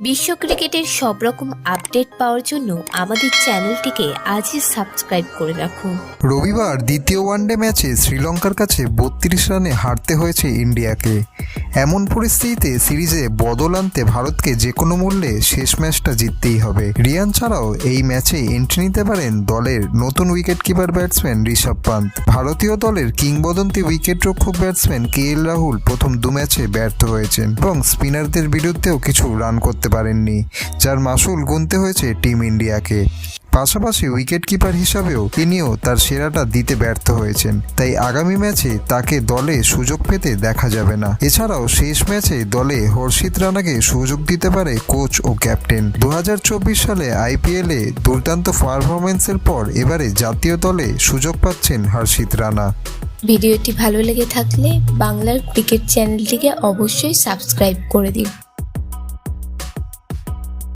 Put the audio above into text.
বিশ্ব ক্রিকেটের সব রকম আপডেট পাওয়ার জন্য আমাদের চ্যানেলটিকে আজই সাবস্ক্রাইব করে রাখুন রবিবার দ্বিতীয় ওয়ানডে ম্যাচে শ্রীলঙ্কার কাছে বত্রিশ রানে হারতে হয়েছে ইন্ডিয়াকে। এমন পরিস্থিতিতে সিরিজে বদল আনতে ভারতকে যে কোনো মূল্যে শেষ ম্যাচটা জিততেই হবে। রিয়ান ছাড়াও এই ম্যাচে এন্ট্রি নিতে পারেন দলের নতুন wicket keeper batsman Rishabh Pant. ভারতীয় দলের কিংবদন্তি উইকেট রক্ষক ব্যাটসম্যান কে এল রাহুল প্রথম দু ম্যাচে ব্যর্থ হয়েছেন এবং স্পিনারদের বিরুদ্ধেও কিছু রান করতে পারেননি, যার মাসুল গুনতে হয়েছে টিম ইন্ডিয়াকে। পাশাপাশি উইকেট কিপার হিসাবেও তিনিও তার সেরাটা দিতে ব্যর্থ হয়েছেন। তাই আগামী ম্যাচে তাকে দলে সুযোগ পেতে দেখা যাবে না। এছাড়াও শেষ ম্যাচে দলে হর্ষিত রানাকে সুযোগ দিতে পারে কোচ ও ক্যাপ্টেন। দু হাজার চব্বিশ সালে আইপিএলে দুর্দান্ত পারফরমেন্সের পর এবারে জাতীয় দলে সুযোগ পাচ্ছেন হর্ষিত রানা। ভিডিওটি ভালো লেগে থাকলে বাংলার ক্রিকেট চ্যানেলটিকে অবশ্যই সাবস্ক্রাইব করে দিন